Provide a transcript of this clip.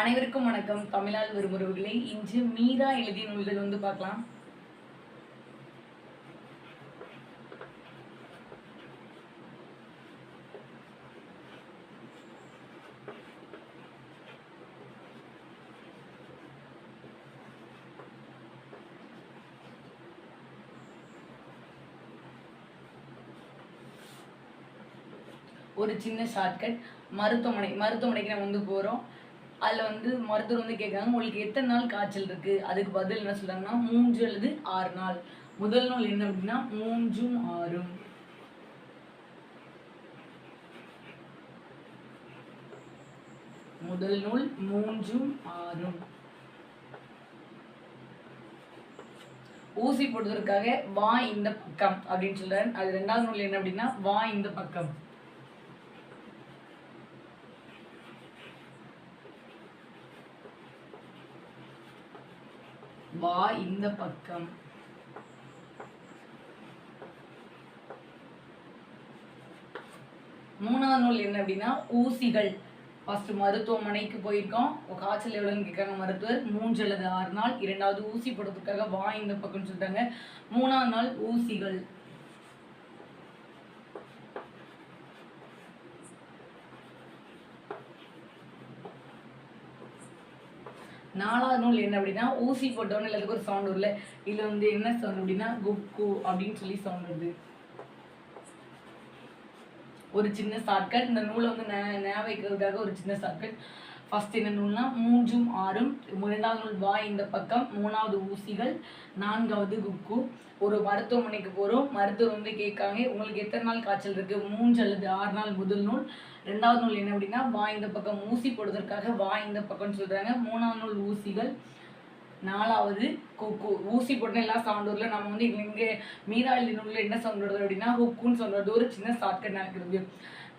அனைவருக்கும் வணக்கம். தமிழால் விரும்புகிறவர்களை இன்று மீரா எழுதிய நூல்கள் வந்து பார்க்கலாம். ஒரு சின்ன ஷார்ட்கட் மருத்துவமனை மருத்துவமனைக்கு நம்ம வந்து போகிறோம் அதில் வந்து மருத்துவர் வந்து கேட்குறாங்க உங்களுக்கு எத்தனை நாள் காய்ச்சல் இருக்குது அதுக்கு பதில் என்ன சொல்கிறாங்கன்னா மூன்று அல்லது ஆறு நாள். முதல் நூல் என்ன அப்படின்னா மூன்றும் ஆறும். முதல் நூல் மூன்றும் ஆறும். ஊசி போடுவதற்காக வா இந்த பக்கம் அப்படின்னு சொல்றாரு. அது ரெண்டாவது நூல் என்ன அப்படின்னா வா இந்த பக்கம். வா இந்த பக்கம். மூணாவது நூல் என்ன அப்படின்னா ஊசிகள். ஃபர்ஸ்ட் மருத்துவமனைக்கு போயிருக்கோம். காய்ச்சல் எவ்வளோன்னு கேட்காங்க மருத்துவர். மூன்று அல்லது ஆறு நாள். இரண்டாவது ஊசி போடுறதுக்காக வா இந்த பக்கம்னு சொல்லிட்டாங்க. மூணாவது நாள் ஊசிகள். நாலாவது நூல் என்ன அப்படின்னா ஊசி போட்டோன்னு எல்லாத்துக்கும் ஒரு சவுண்ட் வரல இதுல வந்து என்ன சவுண்ட் அப்படின்னா குப்கு அப்படின்னு சொல்லி சவுண்ட் வருது. ஒரு சின்ன ஷார்ட்கட் இந்த நூலை வந்து நே ஞாபகம் வைக்கிறதுக்காக ஒரு சின்ன ஷார்ட்கட் ஃபர்ஸ்ட் என்ன நூல்னா மூன்றும் ஆறும். இரண்டாவது நூல் வா இந்த பக்கம் மூணாவது ஊசிகள் நான்காவது குக்கு. ஒரு மருத்துவமனைக்கு போகிறோம் மருத்துவர் வந்து கேட்காங்க உங்களுக்கு எத்தனை நாள் காய்ச்சல் இருக்குது மூன்று அல்லது ஆறு நாள் முதல் நூல். ரெண்டாவது நூல் என்ன அப்படின்னா வா இந்த பக்கம் ஊசி போடுவதற்காக வா இந்த பக்கம்னு சொல்கிறாங்க மூணாவது நூல் ஊசிகள். நாலாவது குக்கு. ஊசி போட்டு எல்லாம் சவுண்ட் வரல நம்ம வந்து இங்கே மீராளி நூலில் என்ன சவுண்ட் வருது அப்படின்னா ஹுக்குன்னு சவுண்ட் வருது ஒரு சின்ன ஷார்ட்கட் நடக்கிறது